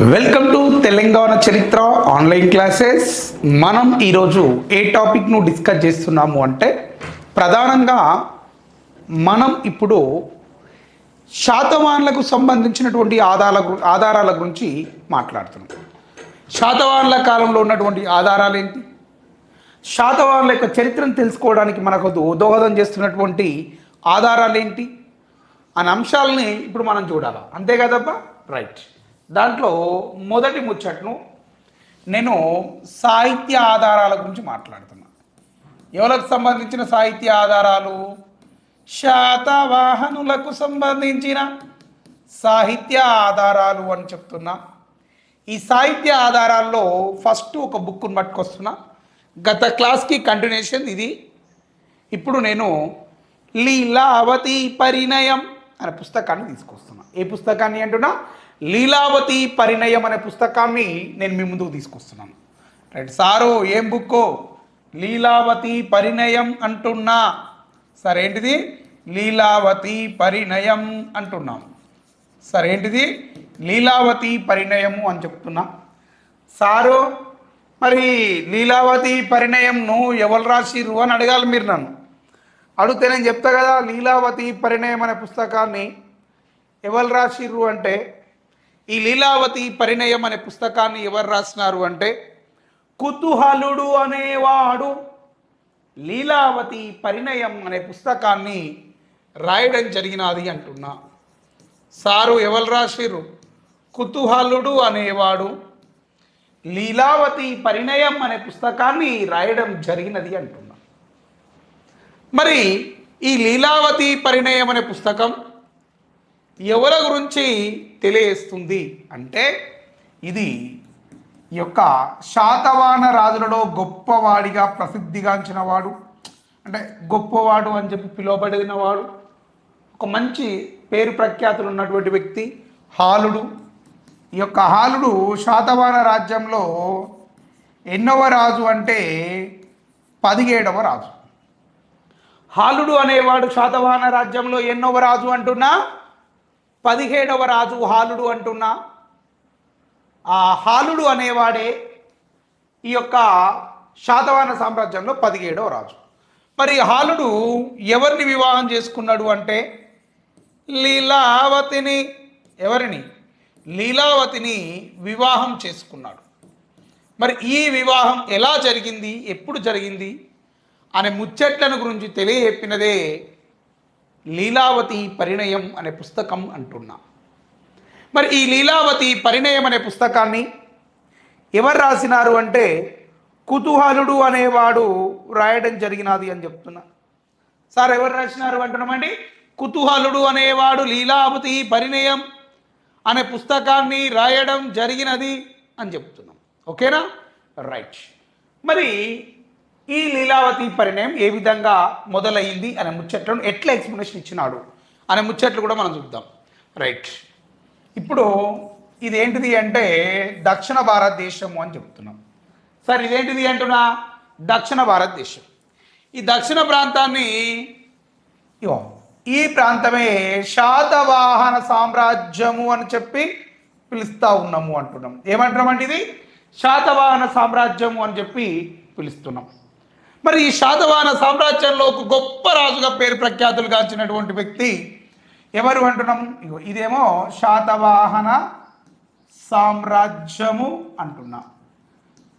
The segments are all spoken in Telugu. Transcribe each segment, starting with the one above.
వెల్కమ్ టు తెలంగాణ చరిత్ర ఆన్లైన్ క్లాసెస్ మనం ఈరోజు ఏ టాపిక్ను డిస్కస్ చేస్తున్నాము అంటే ప్రధానంగా మనం ఇప్పుడు శాతవాన్లకు సంబంధించినటువంటి ఆధారాల ఆధారాల గురించి మాట్లాడుతున్నాం. శాతవాన్ల కాలంలో ఉన్నటువంటి ఆధారాలు ఏంటి? శాతవాన్ల యొక్క చరిత్రను తెలుసుకోవడానికి మనకు దోహదం చేస్తున్నటువంటి ఆధారాలు ఏంటి? అనే అంశాలని ఇప్పుడు మనం చూడాలి. అంతే కదబ్బా? రైట్ దాంట్లో మొదటి ముచ్చట్ను నేను సాహిత్య ఆధారాల గురించి మాట్లాడుతున్నా. ఎవరికి సంబంధించిన సాహిత్య ఆధారాలు? శాతవాహనులకు సంబంధించిన సాహిత్య ఆధారాలు అని చెప్తున్నా. ఈ సాహిత్య ఆధారాల్లో ఫస్ట్ ఒక బుక్ను పట్టుకొస్తున్నా. గత క్లాస్కి కంటిన్యూషన్ ఇది. ఇప్పుడు నేను లీలావతి పరిణయం అనే పుస్తకాన్ని తీసుకొస్తున్నా. ఏ పుస్తకాన్ని అంటున్నా? లీలావతి పరిణయం అనే పుస్తకాన్ని నేను మీ ముందుకు తీసుకొస్తున్నాను. రైట్ సారు ఏం బుక్కో? లీలావతి పరిణయం అంటున్నా. సరేంటిది లీలావతి పరిణయం అంటున్నాం సరేంటిది లీలావతి పరిణయము అని చెప్తున్నా. సారు మరి లీలావతి పరిణయంను ఎవరు రాసిర్రు అని అడగాలి మీరు నన్ను. అడిగితే నేను చెప్తా కదా లీలావతి పరిణయం అనే పుస్తకాన్ని ఎవరు రాసిర్రు అంటే ఈ లీలావతి పరిణయం అనే పుస్తకాన్ని ఎవరు రాసినారు అంటే కుతూహలుడు అనేవాడు లీలావతి పరిణయం అనే పుస్తకాన్ని రాయడం జరిగినది అంటున్నా. సారు ఎవరు రాసిరు కుతూహలుడు అనేవాడు లీలావతి పరిణయం అనే పుస్తకాన్ని రాయడం జరిగినది అంటున్నా. మరి ఈ లీలావతి పరిణయం అనే పుస్తకం ఎవరి గురించి తెలియజేస్తుంది అంటే ఇది ఈ యొక్క శాతవాహన రాజులలో గొప్పవాడిగా ప్రసిద్ధిగాంచిన వాడు. అంటే గొప్పవాడు అని చెప్పి పిలువబడిన వాడు. ఒక మంచి పేరు ప్రఖ్యాతులు ఉన్నటువంటి వ్యక్తి హాలుడు. ఈ యొక్క హాలుడు శాతవాహన రాజ్యంలో ఎన్నవ రాజు అంటే పదిహేడవ రాజు. హాలుడు అనేవాడు శాతవాహన రాజ్యంలో ఎన్నవ రాజు అంటున్నా? పదిహేడవ రాజు హాలుడు అంటున్నా. ఆ హాలుడు అనేవాడే ఈ యొక్క శాతవాహన సామ్రాజ్యంలో పదిహేడవ రాజు. మరి హాలుడు ఎవరిని వివాహం చేసుకున్నాడు అంటే లీలావతిని ఎవరిని? లీలావతిని వివాహం చేసుకున్నాడు. మరి ఈ వివాహం ఎలా జరిగింది? ఎప్పుడు జరిగింది? అనే ముచ్చట్లను గురించి తెలియజెప్పినదే లీలావతి పరిణయం అనే పుస్తకం అంటున్నా. మరి ఈ లీలావతి పరిణయం అనే పుస్తకాన్ని ఎవరు రాసినారు అంటే కుతూహలుడు అనేవాడు రాయడం జరిగినది అని చెప్తున్నా. సార్ ఎవరు రాసినారు అంటున్నామండి? కుతూహలుడు అనేవాడు లీలావతి పరిణయం అనే పుస్తకాన్ని రాయడం జరిగినది అని చెప్తున్నాం. ఓకేనా? రైట్. మరి ఈ లీలావతి పరిణయం ఏ విధంగా మొదలైంది అనే ముచ్చట్లను ఎట్లా ఎక్స్ప్లెనేషన్ ఇచ్చినాడు అనే ముచ్చట్లు కూడా మనం చూద్దాం. రైట్ ఇప్పుడు ఇదేంటిది అంటే దక్షిణ భారతదేశము అని చెప్తున్నాం. సార్ ఇదేంటిది అంటున్నా? దక్షిణ భారతదేశం. ఈ దక్షిణ ప్రాంతాన్ని ఈ ప్రాంతమే శాతవాహన సామ్రాజ్యము అని చెప్పి పిలుస్తా ఉన్నాము అంటున్నాం. ఏమంటున్నామంటే ఇది? శాతవాహన సామ్రాజ్యము అని చెప్పి పిలుస్తున్నాం. మరి ఈ శాతవాహన సామ్రాజ్యంలో ఒక గొప్ప రాజుగా పేరు ప్రఖ్యాతులు గాంచినటువంటి వ్యక్తి ఎవరు అంటున్నాం ఇగో ఇదేమో శాతవాహన సామ్రాజ్యము అంటున్నాం.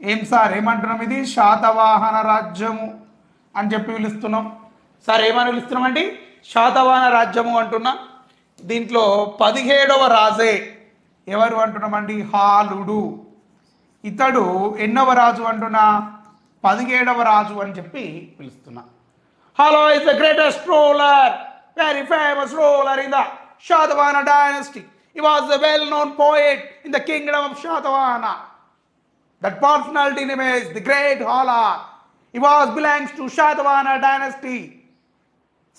ఏం సార్ ఏమంటున్నాం ఇది? శాతవాహన రాజ్యము అని చెప్పి పిలుస్తున్నాం. సార్ ఏమని పిలుస్తున్నామండి శాతవాహన రాజ్యము అంటున్నా. దీంట్లో పదిహేడవ రాజే ఎవరు అంటున్నామండి హాలుడు. ఇతడు ఎన్నవ రాజు అంటున్నా? పదిహేడవ రాజు అని చెప్పి పిలుస్తున్నా Hala is the greatest ruler very famous ruler in the Satavahana dynasty he was the well known poet in the kingdom of Satavahana That personality name is the Great Hala. He was belongs to Shatavahana dynasty.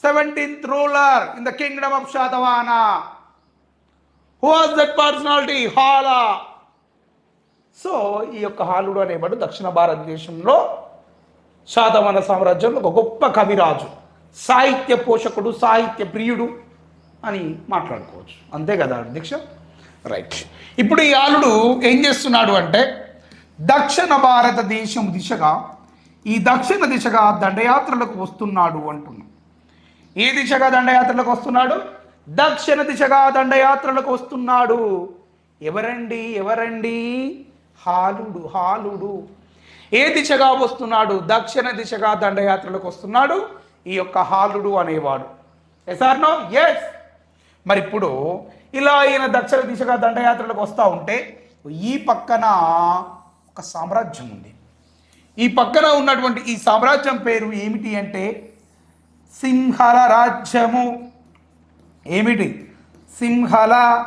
17th ruler in the kingdom of Shatavahana. Who was that personality? Hala. so ఈ యొక్క హాలుడు అనేవాడు దక్షిణ భారతదేశంలో శాతవన సామ్రాజ్యంలో ఒక గొప్ప కవిరాజు సాహిత్య పోషకుడు సాహిత్య ప్రియుడు అని మాట్లాడుకోవచ్చు. అంతే కదా దీక్ష? రైట్ ఇప్పుడు ఈ ఆలుడు ఏం చేస్తున్నాడు అంటే దక్షిణ భారతదేశం దిశగా ఈ దక్షిణ దిశగా దండయాత్రలకు వస్తున్నాడు అంటున్నాం ఏ దిశగా దండయాత్రలకు వస్తున్నాడు? దక్షిణ దిశగా దండయాత్రలకు వస్తున్నాడు. ఎవరండి? ఎవరండి? హాలుడు హాలుడు. ఏ దిశగా వస్తున్నాడు? దక్షిణ దిశగా దండయాత్రలకు వస్తున్నాడు ఈ యొక్క హాలుడు అనేవాడు. ఎస్ ఆర్ నో ఎస్ మరి ఇప్పుడు ఇలా ఈయన దక్షిణ దిశగా దండయాత్రలకు వస్తూ ఉంటే ఈ పక్కన ఒక సామ్రాజ్యం ఉంది. ఈ పక్కన ఉన్నటువంటి ఈ సామ్రాజ్యం పేరు ఏమిటి అంటే సింహల రాజ్యము. ఏమిటి? సింహల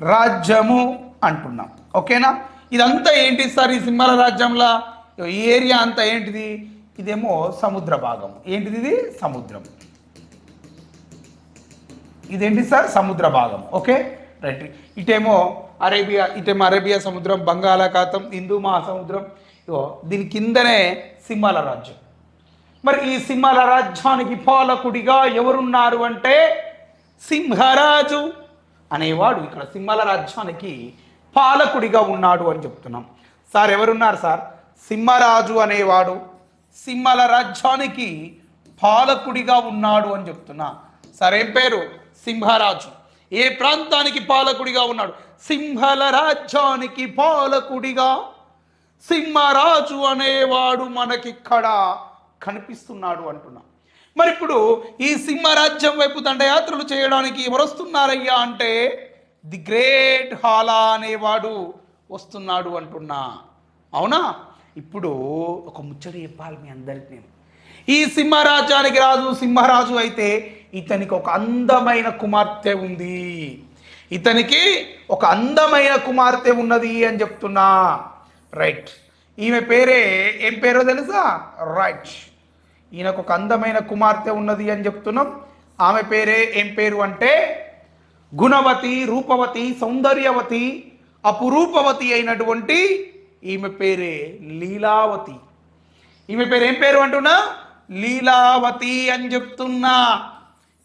రాజ్యము అంటున్నాం. ఓకేనా ఇదంతా ఏంటి సార్ ఈ సింహాల రాజ్యంలో? ఈ ఏరియా అంతా ఏంటిది? ఇదేమో సముద్ర భాగం. ఏంటిది ఇది? సముద్రం. ఇదేంటి సార్? సముద్ర భాగం. ఓకే? రైట్. ఇటేమో అరేబియా ఇటేమో అరేబియా సముద్రం బంగాళాఖాతం హిందూ మహాసముద్రం. ఇగో దీని కిందనే సింహాల రాజ్యం. మరి ఈ సింహాల రాజ్యానికి పాలకుడిగా ఎవరున్నారు అంటే సింహరాజు అనేవాడు ఇక్కడ. సింహాల రాజ్యానికి పాలకుడిగా ఉన్నాడు అని చెప్తున్నాం. సార్ ఎవరున్నారు సార్? సింహరాజు అనేవాడు సింహల రాజ్యానికి పాలకుడిగా ఉన్నాడు అని చెప్తున్నా. సార్ ఏం పేరు? సింహరాజు. ఏ ప్రాంతానికి పాలకుడిగా ఉన్నాడు? సింహల రాజ్యానికి పాలకుడిగా. సింహరాజు అనేవాడు మనకిక్కడ కనిపిస్తున్నాడు అంటున్నా. మరి ఇప్పుడు ఈ సింహరాజ్యం వైపు దండయాత్రలు చేయడానికి ఎవరు వస్తున్నారయ్యా అంటే ది గ్రేట్ హాలా అనేవాడు వస్తున్నాడు అంటున్నా. అవునా? ఇప్పుడు ఒక ముచ్చట చెప్పాలి మీ అందరికి నేను. ఈ సింహరాజ్యానికి రాజు సింహరాజు అయితే ఇతనికి ఒక అందమైన కుమార్తె ఉంది. ఇతనికి ఒక అందమైన కుమార్తె ఉన్నది అని చెప్తున్నా. రైట్. ఈమె పేరే ఏం పేరో తెలుసా? రైట్. ఈయనకు ఒక అందమైన కుమార్తె ఉన్నది అని చెప్తున్నాం. ఆమె పేరే ఏం పేరు అంటే గుణవతి రూపవతి సౌందర్యవతి అపురూపవతి అయినటువంటి ఈమె పేరే లీలావతి. ఈమె పేరు ఏం పేరు అంటున్నా? లీలావతి అని చెప్తున్నా.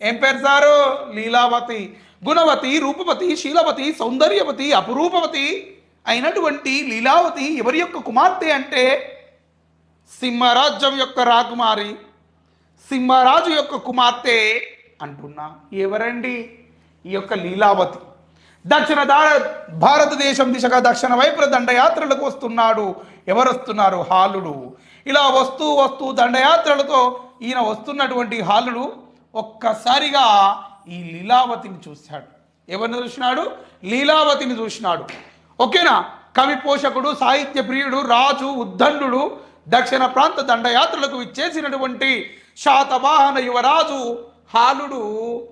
ఏం పేరు సారు? లీలావతి. గుణవతి రూపవతి శీలవతి సౌందర్యవతి అపురూపవతి అయినటువంటి లీలావతి ఎవరి యొక్క కుమార్తె అంటే? సింహరాజ్యం యొక్క రాకుమారి సింహరాజు యొక్క కుమార్తె అంటున్నా. ఎవరండి? ఈ యొక్క లీలావతి. దక్షిణ భారతదేశం దిశగా దక్షిణ వైపున దండయాత్రలకు వస్తున్నాడు. ఎవరు వస్తున్నారు హాలుడు. ఇలా వస్తూ వస్తూ దండయాత్రలతో ఈయన వస్తున్నటువంటి హాలుడు ఒక్కసారిగా ఈ లీలావతిని చూశాడు. ఎవరిని చూసినాడు? లీలావతిని చూసినాడు. ఓకేనా? కవి పోషకుడు సాహిత్య ప్రియుడు రాజు ఉద్దండు దక్షిణ ప్రాంత దండయాత్రలకు విచ్చేసినటువంటి శాతవాహన యువరాజు హాలుడు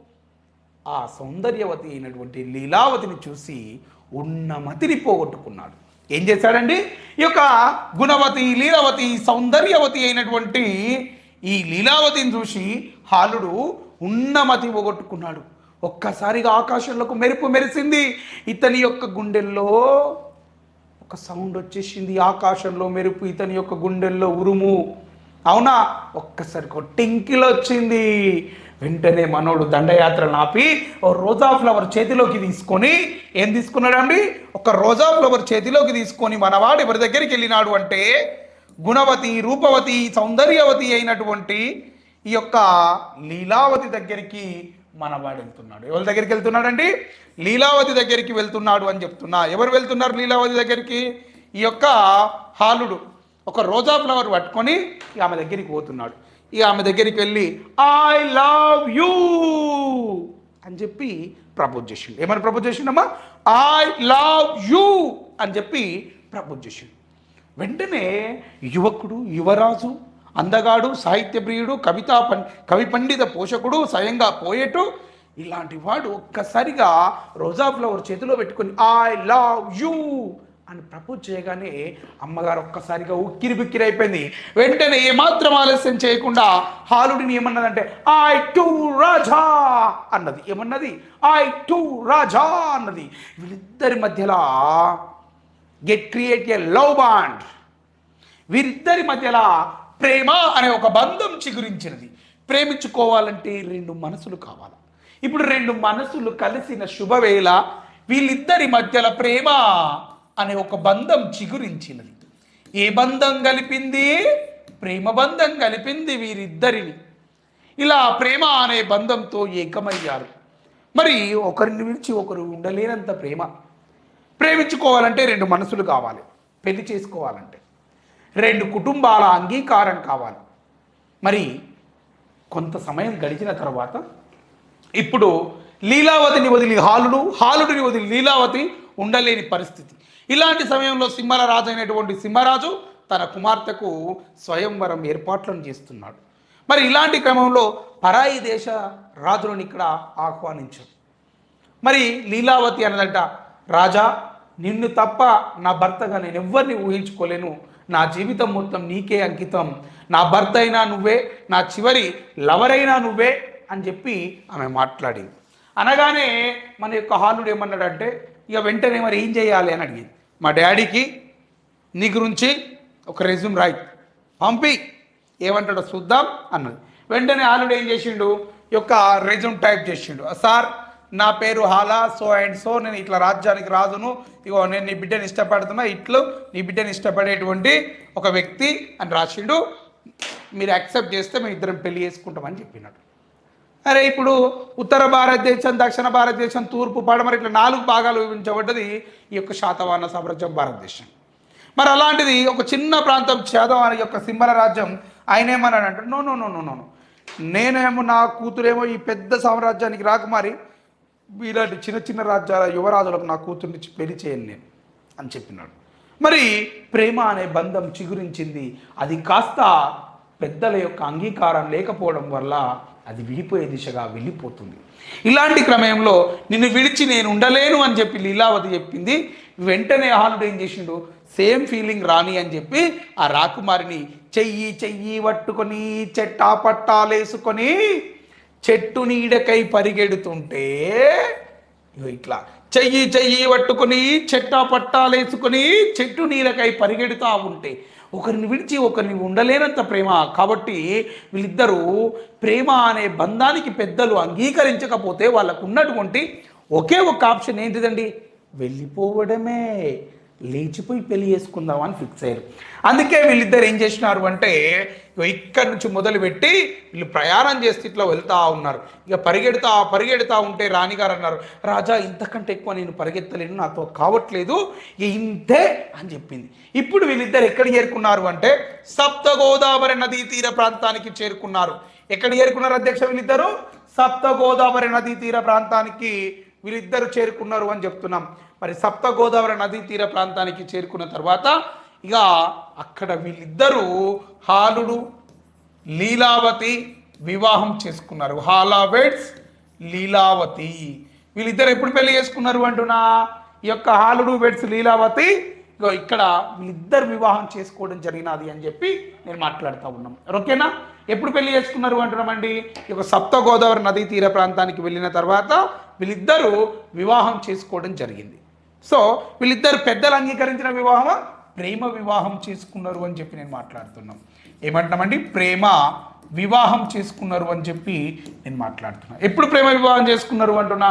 ఆ సౌందర్యవతి అయినటువంటి లీలావతిని చూసి ఉన్నమతిని పోగొట్టుకున్నాడు. ఏం చేశాడండి? ఈ యొక్క గుణవతి లీలావతి సౌందర్యవతి అయినటువంటి ఈ లీలావతిని చూసి హాలుడు ఉన్నమతి పోగొట్టుకున్నాడు. ఒక్కసారిగా ఆకాశంలోకి మెరుపు మెరిసింది. ఇతని యొక్క గుండెల్లో ఒక సౌండ్ వచ్చేసింది. ఆకాశంలో మెరుపు ఇతని యొక్క గుండెల్లో ఉరుము. అవునా? ఒక్కసారి టింకిల్ వచ్చింది వెంటనే మనోడు దండయాత్రను ఆపి ఓ రోజా ఫ్లవర్ చేతిలోకి తీసుకొని ఏం తీసుకున్నాడండి? ఒక రోజా ఫ్లవర్ చేతిలోకి తీసుకొని మనవాడు ఎవరి దగ్గరికి వెళ్ళినాడు అంటే గుణవతి రూపవతి సౌందర్యవతి అయినటువంటి ఈ యొక్క లీలావతి దగ్గరికి మనవాడు వెళ్తున్నాడు. ఎవరి దగ్గరికి వెళ్తున్నాడండి? లీలావతి దగ్గరికి వెళ్తున్నాడు అని చెప్తున్నా. ఎవరు వెళ్తున్నారు లీలావతి దగ్గరికి? ఈ యొక్క హాలుడు. ఒక రోజా ఫ్లవర్ పట్టుకొని ఆమె దగ్గరికి పోతున్నాడు. ఇక ఆమె దగ్గరికి వెళ్ళి ఐ లవ్ యూ అని చెప్పి ప్రపోజ్ చేసిండు. ఏమని ప్రపోజ్ చేసిండమ్మా? ఐ లవ్ యూ అని చెప్పి ప్రపోజ్ చేసిండు. వెంటనే యువకుడు యువరాజు అందగాడు సాహిత్య ప్రియుడు కవితా పం కవి పండిత పోషకుడు స్వయంగా పోయేటు ఇలాంటి వాడు ఒక్కసారిగా రోజా ఫ్లవర్ చేతిలో పెట్టుకొని ఐ లవ్ యూ అని ప్రపోజ్ చేయగానే అమ్మగారు ఒక్కసారిగా ఉక్కిరి బిక్కిరి అయిపోయింది. వెంటనే ఏమాత్రం ఆలస్యం చేయకుండా హాలుడిని ఏమన్నదంటే ఐ టు రాజా అన్నది. ఏమన్నది? ఐ టు రాజా అన్నది. వీళ్ళిద్దరి మధ్యలో get create a love bond వీరిద్దరి మధ్యలో ప్రేమ అనే ఒక బంధం చిగురించినది. ప్రేమించుకోవాలంటే రెండు మనసులు కావాలి. ఇప్పుడు రెండు మనసులు కలిసిన శుభవేళ వీళ్ళిద్దరి మధ్యల ప్రేమ అనే ఒక బంధం చిగురించినది. ఏ బంధం కలిపింది? ప్రేమ బంధం కలిపింది వీరిద్దరిని. ఇలా ప్రేమ అనే బంధంతో ఏకమయ్యారు. మరి ఒకరిని విడిచి ఒకరు ఉండలేనంత ప్రేమ. ప్రేమించుకోవాలంటే రెండు మనసులు కావాలి. పెళ్ళి చేసుకోవాలంటే రెండు కుటుంబాల అంగీకారం కావాలి. మరి కొంత సమయం గడిచిన తర్వాత ఇప్పుడు లీలావతిని వదిలి హాలుడు హాలుడిని వదిలి లీలావతి ఉండలేని పరిస్థితి. ఇలాంటి సమయంలో సింహల రాజు అయినటువంటి సింహరాజు తన కుమార్తెకు స్వయంవరం ఏర్పాట్లను చేస్తున్నాడు. మరి ఇలాంటి క్రమంలో పరాయి దేశ రాజులను ఇక్కడ ఆహ్వానించాడు మరి లీలావతి అన్నదంట రాజా నిన్ను తప్ప నా భర్తగా నేను ఎవ్వరిని ఊహించుకోలేను. నా జీవితం మొత్తం నీకే అంకితం. నా భర్త అయినా నువ్వే నా చివరి లవరైనా నువ్వే అని చెప్పి ఆమె మాట్లాడింది. అనగానే మన యొక్క హాలుడు ఏమన్నాడంటే ఇక వెంటనే మరి ఏం చేయాలి? అని అడిగింది. మా డాడీకి నీ గురించి ఒక రెజ్యూమ్ రాయి. పంపి. ఏమంటాడో చూద్దాం అన్నది. వెంటనే ఆల్రెడీ ఏం చేసిండు? ఈ యొక్క రెజ్యూమ్ టైప్ చేసిండు. సార్ నా పేరు హాలా సో అండ్ సో నేను ఇట్లా రాజ్యానికి రాజును. ఇగో నేను నీ బిడ్డని ఇష్టపడుతున్నా. ఇట్లు నీ బిడ్డను ఇష్టపడేటువంటి ఒక వ్యక్తి అని రాసిండు. మీరు యాక్సెప్ట్ చేస్తే మేము ఇద్దరం పెళ్ళి చేసుకుంటామని చెప్పినాడు. అరే ఇప్పుడు ఉత్తర భారతదేశం దక్షిణ భారతదేశం తూర్పు పడమర ఇట్లా నాలుగు భాగాలు విభజించబడ్డది ఈ యొక్క శాతవాహన సామ్రాజ్యం భారతదేశం. మరి అలాంటిది ఒక చిన్న ప్రాంతం శాతవాహన యొక్క సింహల రాజ్యం ఆయన ఏమన్నాడు అంటే no no no no no నేనేమో నా కూతురేమో ఈ పెద్ద సామ్రాజ్యానికి రాకుమారి. ఇలాంటి చిన్న చిన్న రాజ్యాల యువరాజులకు నా కూతుర్ని పెళ్ళి చేయను నేను. అని చెప్పినాడు. మరి ప్రేమ అనే బంధం చిగురించింది. అది కాస్త పెద్దల యొక్క అంగీకారం లేకపోవడం వల్ల అది విడిపోయే దిశగా వెళ్ళిపోతుంది. ఇలాంటి క్రమంలో నిన్ను విడిచి నేను ఉండలేను అని చెప్పి లీలావతి చెప్పింది. వెంటనే హాలుడు ఏం చేసిండు? సేమ్ ఫీలింగ్ రాని అని చెప్పి ఆ రాకుమారిని చెయ్యి చెయ్యి పట్టుకొని చెట్టా పట్టాలేసుకొని చెట్టు నీడకై పరిగెడుతుంటే ఇట్లా చెయ్యి చెయ్యి పట్టుకొని చెట్టా పట్టాలేసుకొని చెట్టు నీలకై పరిగెడుతూ ఉంటే ఒకరిని విడిచి ఒకరిని ఉండలేనంత ప్రేమ. కాబట్టి వీళ్ళిద్దరూ ప్రేమ అనే బంధానికి పెద్దలు అంగీకరించకపోతే వాళ్ళకు ఉన్నటువంటి ఒకే ఒక ఆప్షన్ ఏంటిదండి? వెళ్ళిపోవడమే. లేచిపోయి పెళ్ళి చేసుకుందాం అని ఫిక్స్ అయ్యారు. అందుకే వీళ్ళిద్దరు ఏం చేసినారు అంటే ఇక్కడి నుంచి మొదలుపెట్టి వీళ్ళు ప్రయాణం చేస్తే ఇట్లా వెళ్తా ఉన్నారు. ఇక పరిగెడతా పరిగెడతా ఉంటే రాణిగారు అన్నారు రాజా ఇంతకంటే ఎక్కువ నేను పరిగెత్తలేను నాతో కావట్లేదు ఇంతే అని చెప్పింది. ఇప్పుడు వీళ్ళిద్దరు ఎక్కడ చేరుకున్నారు అంటే సప్త గోదావరి నదీ తీర ప్రాంతానికి చేరుకున్నారు. ఎక్కడ చేరుకున్నారు అధ్యక్ష వీళ్ళిద్దరు? సప్త గోదావరి నదీ తీర ప్రాంతానికి వీళ్ళిద్దరు చేరుకున్నారు అని చెప్తున్నాం. మరి సప్త గోదావరి నదీ తీర ప్రాంతానికి చేరుకున్న తర్వాత ఇక అక్కడ వీళ్ళిద్దరూ హాలుడు లీలావతి వివాహం చేసుకున్నారు. హాలావెడ్స్ లీలావతి. వీళ్ళిద్దరు ఎప్పుడు పెళ్ళి చేసుకున్నారు అంటున్నా? ఈ యొక్క హాలుడు వెడ్స్ లీలావతి ఇగో ఇక్కడ వీళ్ళిద్దరు వివాహం చేసుకోవడం జరిగినది అని చెప్పి నేను మాట్లాడుతూ ఉన్నాం. ఓకేనా? ఎప్పుడు పెళ్ళి చేసుకున్నారు అంటున్నామండి? ఈ యొక్క సప్త గోదావరి నదీ తీర ప్రాంతానికి వెళ్ళిన తర్వాత వీళ్ళిద్దరూ వివాహం చేసుకోవడం జరిగింది. సో వీళ్ళిద్దరు పెద్దలు అంగీకరించిన వివాహమా? ప్రేమ వివాహం చేసుకున్నారు అని చెప్పి నేను మాట్లాడుతున్నాం. ఏమంటున్నామండి? ప్రేమ వివాహం చేసుకున్నారు అని చెప్పి నేను మాట్లాడుతున్నా. ఎప్పుడు ప్రేమ వివాహం చేసుకున్నారు అంటున్నా?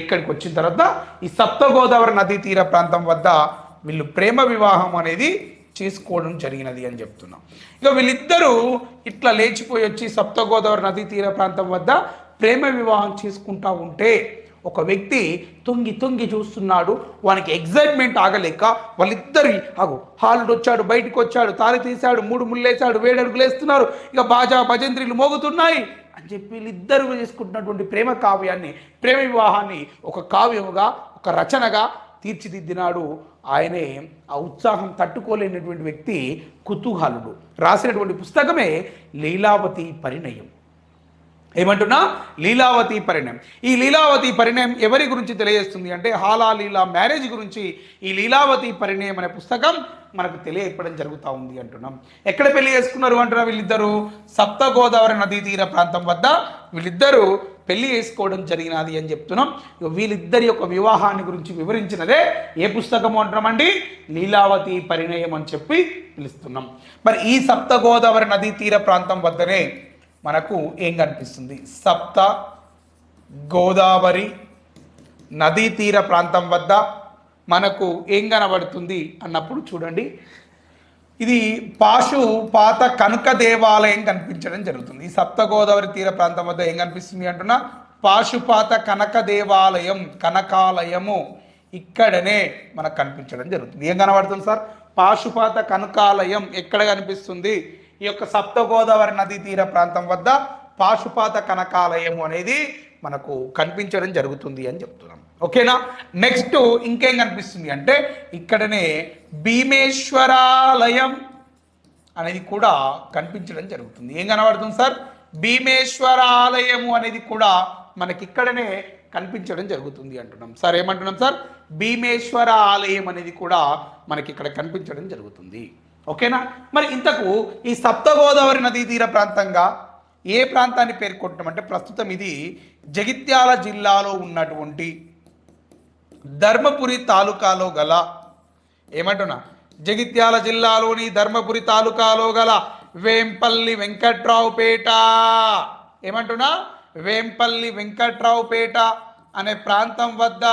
ఇక్కడికి వచ్చిన తర్వాత ఈ సప్త గోదావరి నదీ తీర ప్రాంతం వద్ద వీళ్ళు ప్రేమ వివాహం అనేది చేసుకోవడం జరిగినది అని చెప్తున్నాం. ఇక వీళ్ళిద్దరూ ఇట్లా లేచిపోయి వచ్చి సప్తగోదావరి నదీ తీర ప్రాంతం వద్ద ప్రేమ వివాహం చేసుకుంటా ఉంటే ఒక వ్యక్తి తొంగి తొంగి చూస్తున్నాడు వానికి ఎగ్జైట్మెంట్ ఆగలేక వాళ్ళిద్దరి ఆగు హాలుడు వచ్చాడు బయటకు వచ్చాడు తాళి తీశాడు మూడు ముళ్ళేశాడు వేడడుగులు వేస్తున్నారు ఇక బాజా భజంత్రీలు మోగుతున్నాయి అని చెప్పి వీళ్ళిద్దరు చేసుకుంటున్నటువంటి ప్రేమ కావ్యాన్ని ప్రేమ వివాహాన్ని ఒక కావ్యముగా ఒక రచనగా తీర్చిదిద్దినాడు ఆయనే ఆ ఉత్సాహం తట్టుకోలేనటువంటి వ్యక్తి కుతూహలుడు. రాసినటువంటి పుస్తకమే లీలావతి పరిణయం. ఏమంటున్నా? లీలావతి పరిణయం. ఈ లీలావతి పరిణయం ఎవరి గురించి తెలియజేస్తుంది అంటే హాలా లీలా మ్యారేజ్ గురించి ఈ లీలావతి పరిణయం అనే పుస్తకం మనకు తెలియపడం జరుగుతూ ఉంది అంటున్నాం. ఎక్కడ పెళ్ళి చేసుకున్నారు అంటున్నా వీళ్ళిద్దరూ? సప్త గోదావరి నదీ తీర ప్రాంతం వద్ద. వీళ్ళిద్దరూ పెళ్ళి చేసుకోవడం జరిగినది అని చెప్తున్నాం. వీళ్ళిద్దరి యొక్క వివాహాన్ని గురించి వివరించినదే ఏ పుస్తకము అంటున్నామండి లీలావతి పరిణయం అని చెప్పి పిలుస్తున్నాం. మరి ఈ సప్త గోదావరి నదీ తీర ప్రాంతం వద్దనే మనకు ఏం కనిపిస్తుంది? సప్త గోదావరి నదీ తీర ప్రాంతం వద్ద మనకు ఏం కనబడుతుంది అన్నప్పుడు చూడండి. ఇది పాశు పాత కనుక దేవాలయం కనిపించడం జరుగుతుంది. ఈ సప్తగోదావరి తీర ప్రాంతం వద్ద ఏం కనిపిస్తుంది అంటున్నా? పాశుపాత కనక దేవాలయం కనకాలయము ఇక్కడనే మనకు కనిపించడం జరుగుతుంది. ఏం కనబడుతుంది సార్? పాశుపాత కనకాలయం ఎక్కడ కనిపిస్తుంది? ఈ యొక్క సప్తగోదావరి నదీ తీర ప్రాంతం వద్ద పాశుపాత కనకాలయము అనేది మనకు కనిపించడం జరుగుతుంది అని చెప్తున్నాం. ఓకేనా? నెక్స్ట్ ఇంకేం కనిపిస్తుంది అంటే ఇక్కడనే భీమేశ్వరాలయం అనేది కూడా కనిపించడం జరుగుతుంది. ఏం కనబడుతుంది సార్? భీమేశ్వరాలయము అనేది కూడా మనకి ఇక్కడనే కనిపించడం జరుగుతుంది అంటున్నాం. సార్ ఏమంటున్నాం సార్? భీమేశ్వర ఆలయం అనేది కూడా మనకి ఇక్కడ కనిపించడం జరుగుతుంది. ఓకేనా? మరి ఇంతకు ఈ సప్తగోదావరి నదీ తీర ప్రాంతంగా ఏ ప్రాంతాన్ని పేర్కొంటామంటే ప్రస్తుతం ఇది జగిత్యాల జిల్లాలో ఉన్నటువంటి ధర్మపురి తాలూకాలో గల ఏమంటున్నా? జగిత్యాల జిల్లాలోని ధర్మపురి తాలూకాలో గల వేంపల్లి వెంకట్రావుపేట. ఏమంటున్నా? వేంపల్లి వెంకట్రావుపేట అనే ప్రాంతం వద్ద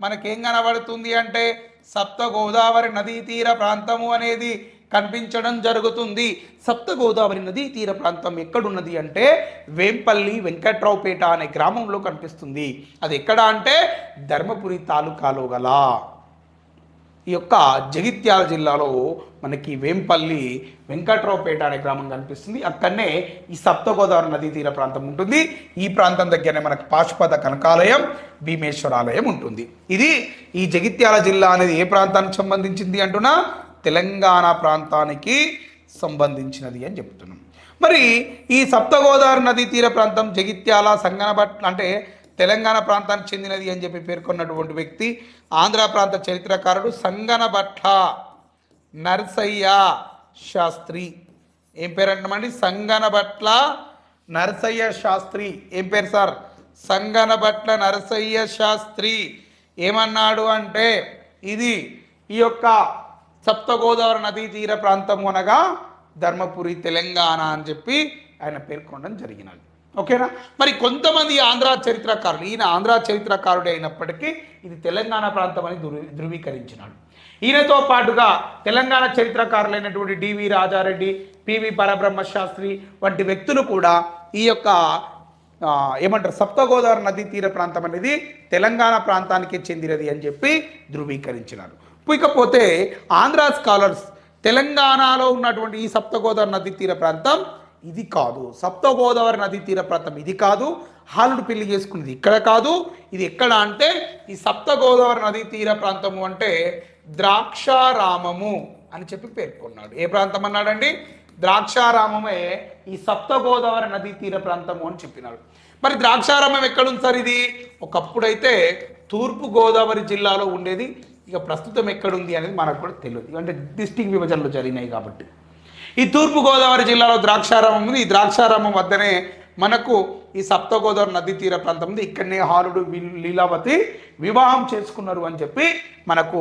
మనకేం కనబడుతుంది అంటే సప్త గోదావరి నదీ తీర ప్రాంతము అనేది కనిపించడం జరుగుతుంది. సప్త గోదావరి నది తీర ప్రాంతం ఎక్కడున్నది అంటే వేంపల్లి వెంకట్రావుపేట అనే గ్రామంలో కనిపిస్తుంది. అది ఎక్కడ అంటే ధర్మపురి తాలూకాలో గల ఈ యొక్క జగిత్యాల జిల్లాలో మనకి వేంపల్లి వెంకట్రావుపేట అనే గ్రామం కనిపిస్తుంది. అక్కడనే ఈ సప్తగోదావరి నదీ తీర ప్రాంతం ఉంటుంది. ఈ ప్రాంతం దగ్గరనే మనకు పాశుపత కనకాలయం భీమేశ్వరాలయం ఉంటుంది. ఇది ఈ జగిత్యాల జిల్లా అనేది ఏ ప్రాంతానికి సంబంధించింది అంటున్నా? తెలంగాణ ప్రాంతానికి సంబంధించినది అని చెప్తున్నాం. మరి ఈ సప్తగోదావరి నదీ తీర ప్రాంతం జగిత్యాల సంగనబట్ అంటే తెలంగాణ ప్రాంతానికి చెందినది అని చెప్పి పేర్కొన్నటువంటి వ్యక్తి ఆంధ్ర ప్రాంత చరిత్రకారుడు సంగనబట్ల నరసయ్య శాస్త్రి. ఏం పేరు అంటామండి సంగనబట్ల నరసయ్య శాస్త్రి. ఏం పేరు సార్? సంగనబట్ల నరసయ్య శాస్త్రి. ఏమన్నాడు అంటే ఇది ఈ యొక్క సప్తగోదావరి నదీ తీర ప్రాంతం అనగా ధర్మపురి తెలంగాణ అని చెప్పి ఆయన పేర్కొనడం జరిగినది. ఓకేనా? మరి కొంతమంది ఆంధ్ర చరిత్రకారులు ఈయన ఆంధ్ర చరిత్రకారుడే అయినప్పటికీ ఇది తెలంగాణ ప్రాంతం అని ధృవీ ధృవీకరించినాడు. ఈయనతో పాటుగా తెలంగాణ చరిత్రకారులైనటువంటి డివి రాజారెడ్డి పివి పరబ్రహ్మ శాస్త్రి వంటి వ్యక్తులు కూడా ఈ యొక్క ఏమంటారు సప్తగోదావరి నదీ తీర ప్రాంతం అనేది తెలంగాణ ప్రాంతానికి చెందినది అని చెప్పి ధృవీకరించినారు. ఇకపోతే ఆంధ్ర స్కాలర్స్ తెలంగాణలో ఉన్నటువంటి ఈ సప్తగోదావరి నదీ తీర ప్రాంతం ఇది కాదు. సప్తగోదావరి నదీ తీర ప్రాంతం ఇది కాదు. హాలుడు పెళ్ళి చేసుకున్నది ఇక్కడ కాదు. ఇది ఎక్కడ అంటే ఈ సప్తగోదావరి నదీ తీర ప్రాంతము అంటే ద్రాక్షారామము అని చెప్పి పేర్కొన్నాడు. ఏ ప్రాంతం అన్నాడండి? ద్రాక్షారామమే ఈ సప్తగోదావరి నదీ తీర ప్రాంతము అని చెప్పినాడు. మరి ద్రాక్షారామం ఎక్కడుంది సార్ ఇది? ఒకప్పుడైతే తూర్పు గోదావరి జిల్లాలో ఉండేది ఇక ప్రస్తుతం ఎక్కడుంది అనేది మనకు కూడా తెలియదు. అంటే డిస్టిక్ విభజనలు జరిగినాయి కాబట్టి. ఈ తూర్పుగోదావరి జిల్లాలో ద్రాక్షారామం ఉంది. ఈ ద్రాక్షారామం వద్దనే మనకు ఈ సప్తగోదావరి నదీ తీర ప్రాంతం ఉంది. ఇక్కడనే హారుడు లీలావతి వివాహం చేసుకున్నారు అని చెప్పి మనకు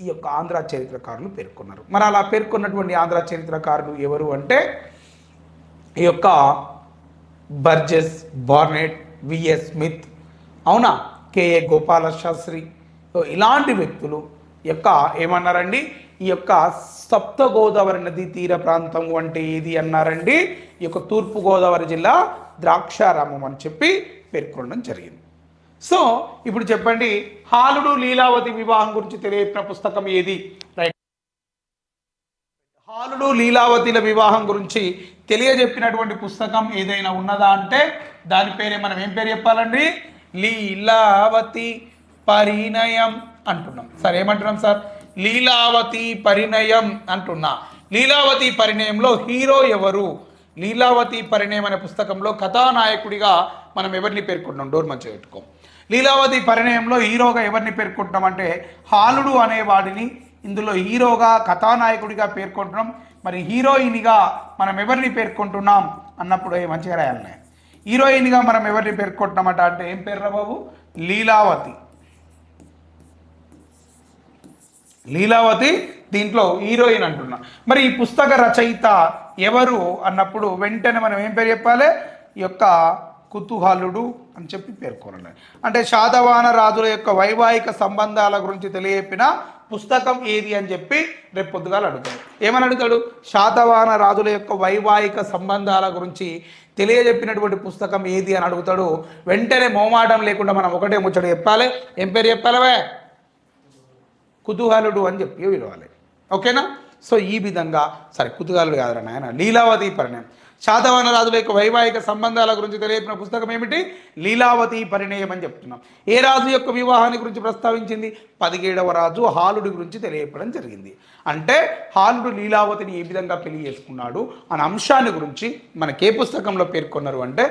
ఈ యొక్క ఆంధ్ర చరిత్రకారులు పేర్కొన్నారు. మరి అలా పేర్కొన్నటువంటి ఆంధ్ర చరిత్రకారులు ఎవరు అంటే ఈ యొక్క బర్జెస్ బార్నెట్ విఎస్ స్మిత్ అవునా? కేఏ గోపాల శాస్త్రి సో ఇలాంటి వ్యక్తులు యొక్క ఏమన్నారండి? ఈ యొక్క సప్త గోదావరి నదీ తీర ప్రాంతం అంటే ఏది అన్నారండి? ఈ యొక్క తూర్పు గోదావరి జిల్లా ద్రాక్షారామం అని చెప్పి పేర్కొనడం జరిగింది. సో ఇప్పుడు చెప్పండి హాలుడు లీలావతి వివాహం గురించి తెలియపిన పుస్తకం ఏది? రైట్. హాలుడు లీలావతిల వివాహం గురించి తెలియజెప్పినటువంటి పుస్తకం ఏదైనా ఉన్నదా అంటే దాని పేరే మనం ఏం పేరు చెప్పాలండి? లీలావతి పరిణయం అంటున్నాం. సార్ ఏమంటున్నాం సార్? లీలావతి పరిణయం అంటున్నా. లీలావతి పరిణయంలో హీరో ఎవరు? లీలావతి పరిణయం అనే పుస్తకంలో కథానాయకుడిగా మనం ఎవరిని పేర్కొంటున్నాం? డోర్ మంచిగా పెట్టుకోం. లీలావతి పరిణయంలో హీరోగా ఎవరిని పేర్కొంటామంటే హాలుడు అనేవాడిని ఇందులో హీరోగా కథానాయకుడిగా పేర్కొంటున్నాం. మరి హీరోయిన్గా మనం ఎవరిని పేర్కొంటున్నాం అన్నప్పుడు ఏ మంచిగా రాయాలనే హీరోయిన్గా మనం ఎవరిని పేర్కొంటున్నామట అంటే ఏం పేర్రా బాబు? లీలావతి. లీలావతి దీంట్లో హీరోయిన్ అంటున్నా. మరి ఈ పుస్తక రచయిత ఎవరు అన్నప్పుడు వెంటనే మనం ఏం పేరు చెప్పాలి? ఈ యొక్క కుతూహలుడు అని చెప్పి పేర్కొనండి అంటే శాతవాహన రాజుల యొక్క వైవాహిక సంబంధాల గురించి తెలియజెప్పిన పుస్తకం ఏది అని చెప్పి రేపు పొద్దుగాలు అడుగుతాడు. ఏమని అడుగుతాడు? శాతవాహన రాజుల యొక్క వైవాహిక సంబంధాల గురించి తెలియజెప్పినటువంటి పుస్తకం ఏది అని అడుగుతాడు? వెంటనే మోమాటం లేకుండా మనం ఒకటే ముచ్చట చెప్పాలి. ఏం పేరు చెప్పాలవే కుతూహలుడు అని చెప్పి విలవాలి ఓకేనా? సో ఈ విధంగా సరే కుతూహలుడు కాదురా నాయన లీలావతి పరిణయం శాతవాహన రాజుల యొక్క వైవాహిక సంబంధాల గురించి తెలియపిన పుస్తకం ఏమిటి? లీలావతి పరిణయం అని చెప్తున్నాం. ఏ రాజు యొక్క వివాహాన్ని గురించి ప్రస్తావించింది? పదిహేడవ రాజు హాలుడి గురించి తెలియపడం జరిగింది. అంటే హాలుడు లీలావతిని ఏ విధంగా పెళ్ళి చేసుకున్నాడు? అనే అంశాన్ని గురించి మనకే పుస్తకంలో పేర్కొన్నారు అంటే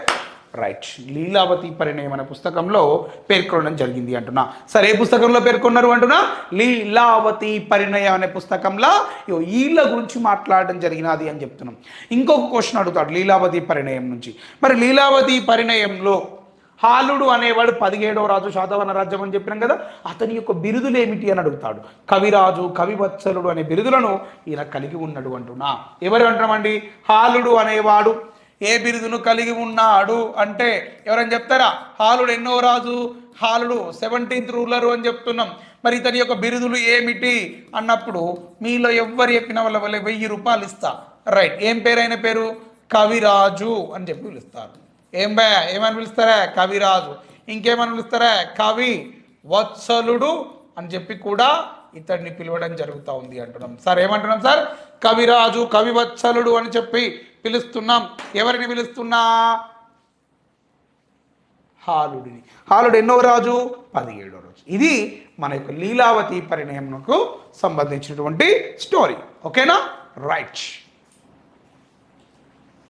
రైట్ లీలావతి పరిణయం అనే పుస్తకంలో పేర్కొనడం జరిగింది అంటున్నా. సరే ఏ పుస్తకంలో పేర్కొన్నారు అంటున్నా? లీలావతి పరిణయం అనే పుస్తకంలో ఈళ్ళ గురించి మాట్లాడడం జరిగినది అని చెప్తున్నాం. ఇంకొక క్వశ్చన్ అడుగుతాడు లీలావతి పరిణయం నుంచి. మరి లీలావతి పరిణయంలో హాలుడు అనేవాడు పదిహేడవ రాజు శాతవన రాజ్యం అని చెప్పినాం కదా అతని యొక్క బిరుదులు ఏమిటి అని అడుగుతాడు. కవిరాజు కవివత్సలుడు అనే బిరుదులను ఈయన కలిగి ఉన్నాడు అంటున్నా. ఎవరు అంటున్నామండి? హాలుడు అనేవాడు ఏ బిరుదును కలిగి ఉన్నాడు అంటే ఎవరని చెప్తారా? హాలుడు ఎన్నో రాజు? హాలుడు సెవెంటీన్త్ రూలరు అని చెప్తున్నాం. మరి ఇతని యొక్క బిరుదులు ఏమిటి? అన్నప్పుడు మీలో ఎవ్వరు చెప్పిన వాళ్ళ వల్ల వెయ్యి రూపాయలు ఇస్తా. రైట్ ఏం పేరైన పేరు? కవిరాజు అని చెప్పి పిలుస్తారు. ఏం బా ఏమని పిలుస్తారా? కవిరాజు. ఇంకేమని పిలుస్తారా? కవి వత్సలుడు అని చెప్పి కూడా ఇతడిని పిలవడం జరుగుతూ ఉంది అంటున్నాం. సార్ ఏమంటున్నాం సార్? కవిరాజు కవివత్సలుడు అని చెప్పి పిలుస్తున్నాం. ఎవరిని పిలుస్తున్నా? హాలుడిని. హాలుడు ఎన్నో రాజు? పదిహేడో రోజు. ఇది మన యొక్క లీలావతి పరిణయంకు సంబంధించినటువంటి స్టోరీ. ఓకేనా? రైట్.